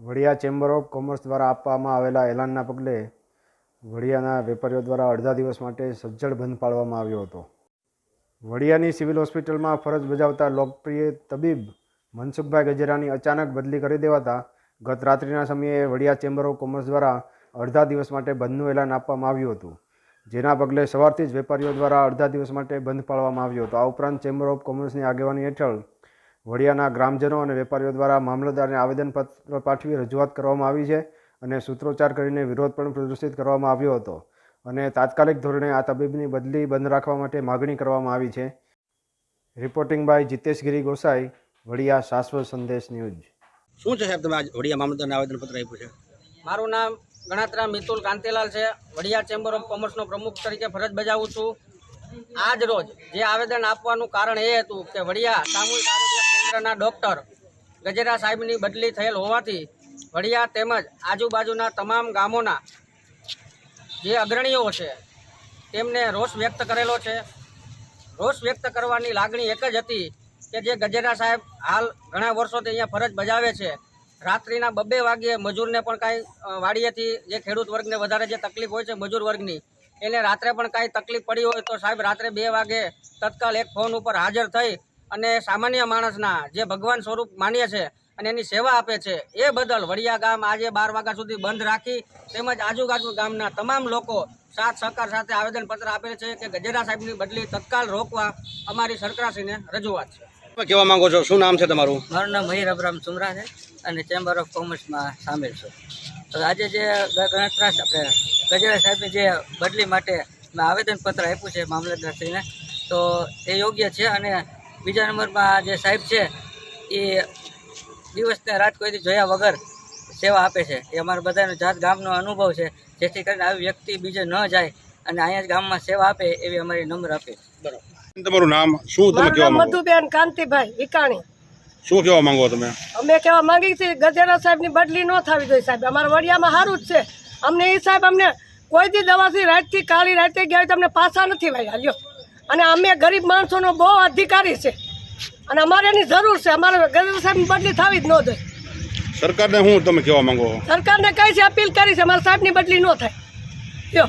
Vadia chamber of commerce દ્વારા આપવામાં આવેલા એલાનના પગલે વડિયાના વેપારીઓ દ્વારા અડધા દિવસ માટે સજ્જડ બંધ પાડવામાં આવ્યો હતો. વડિયાની સિવિલ હોસ્પિટલમાં ફરજ બજાવતા લોકપ્રિય તબીબ મનસુખભાઈ ગજેરાની અચાનક બદલી કરી દેવાતા ગત રાત્રિના સમયે વડિયા ચેમ્બર ઓફ કોમર્સ દ્વારા અડધા દિવસ માટે બંધનું એલાન આપવામાં આવ્યું હતું. જેના પગલે સવારથી જ વેપારીઓ દ્વારા અડધા દિવસ માટે બંધ પાડવામાં આવ્યો હતો. આ ઉપરાંત ચેમ્બર ઓફ કોમર્સની આગેવાની હેઠળ વડિયાના ગ્રામજનો અને વેપારીઓ દ્વારા મામલતદારને આવેદનપત્ર પાઠવી રજૂઆત કરવામાં આવી છે અને સૂત્રોચ્ચાર કરીને વિરોધ પણ પ્રદર્શિત કરવામાં આવ્યો હતો અને તાત્કાલિક ધોરણે આ તબીબની બદલી બંધ રાખવા માટે માગણી કરવામાં આવી છે. Reporting by Jiteshgiri Gosai Vadia Shashwat Sandesh news. શું છે સાહેબ તમે આજ વડિયા મામલતદારને આવેદનપત્ર આપ્યું છે? મારું નામ ગણાત્રા મિતુલ કાંતિલાલ છે. વડિયા ચેમ્બર ઓફ કોમર્સનો પ્રમુખ તરીકે ફરજ બજાવું છું. આજ રોજ જે આવેદન આપવાનું કારણ એ હતું કે વડિયા સામૂહિક આરોગ્ય કેન્દ્રના ડૉક્ટર ગજેરા સાહેબની બદલી થયેલ હોવાથી વડિયા તેમજ આજુબાજુના તમામ ગામોના જે અગ્રણીઓ છે, તેમને રોષ વ્યક્ત કરેલો છે. રોષ વ્યક્ત કરવાની લાગણી એક જ હતી કે જે ગજેરા સાહેબ હાલ ઘણા વર્ષોથી અહીંયા ફરજ બજાવે છે. રાત્રિના બબ્બે વાગ્યે મજૂરને પણ કાંઈ વાડીએથી જે ખેડૂત વર્ગને વધારે જે તકલીફ હોય છે મજૂર વર્ગની, એને રાત્રે પણ કાંઈ તકલીફ પડી હોય તો સાહેબ રાત્રે બે વાગે તત્કાલ એક ફોન ઉપર હાજર થઈ અને સામાન્ય માણસના જે ભગવાન સ્વરૂપ માન્ય છે અને એની સેવા આપે છે એ બદલ વડિયા ગામ આજે બાર વાગ્યા સુધી બંધ રાખી તેમજ આજુબાજુ ગામના તમામ લોકો સાથ સહકાર સાથે આવેદનપત્ર આપેલ છે કે ગજેરા સાહેબની બદલી તત્કાલ રોકવા અમારી સરકારશ્રીને રજૂઆત છે. કહેવા માંગો છો શું નામ છે તમારું? મારું નામ મહીર અબ્રામ સુમરા છે અને ચેમ્બર ઓફ કોમર્સમાં સામેલ છું. તો આજે જે ગ- ગણતરાશ આપણે ગજેરા સાહેબની જે બદલી માટે મેં આવેદનપત્ર આપ્યું છે મામલતદારશ્રીને તો એ યોગ્ય છે અને બીજા નંબરમાં જે સાહેબ છે એ દિવસને રાત કોઈથી જોયા વગર સેવા આપે છે. એ અમારા બધાનો જાત ગામનો અનુભવ છે. જેથી કરીને આવી વ્યક્તિ બીજે ન જાય અને અહીંયા જ ગામમાં સેવા આપે એવી અમારી નમ્ર બરાબર. તમારું નામ શું તમે કહેવા માંગો? મધુબેન કાંતિભાઈ ઈકાણી શું કહેવા માંગો તમે? અમે કહેવા માંગી છીએ ગજેરા સાહેબની બદલી ન થવી જોઈએ સાહેબ. અમારા વડિયામાં સારું જ છે. અમને એ સાહેબ અમને કોઈ દી દવાથી રાતથી કાળી રાતે ગયા હોય તો પાછા નથી વાગ્યા લ્યો. અને અમે ગરીબ માણસોનો બહુ અધિકારી છે. અને અમારે એની જરૂર છે. અમારે ગરીબ સાહેબની બદલી થવી જ ન જોઈએ. સરકારને હું તમે કહેવા માંગો સરકારને કઈ છે? અપીલ કરી છે. અમારા સાહેબની બદલી ન થાય. લ્યો.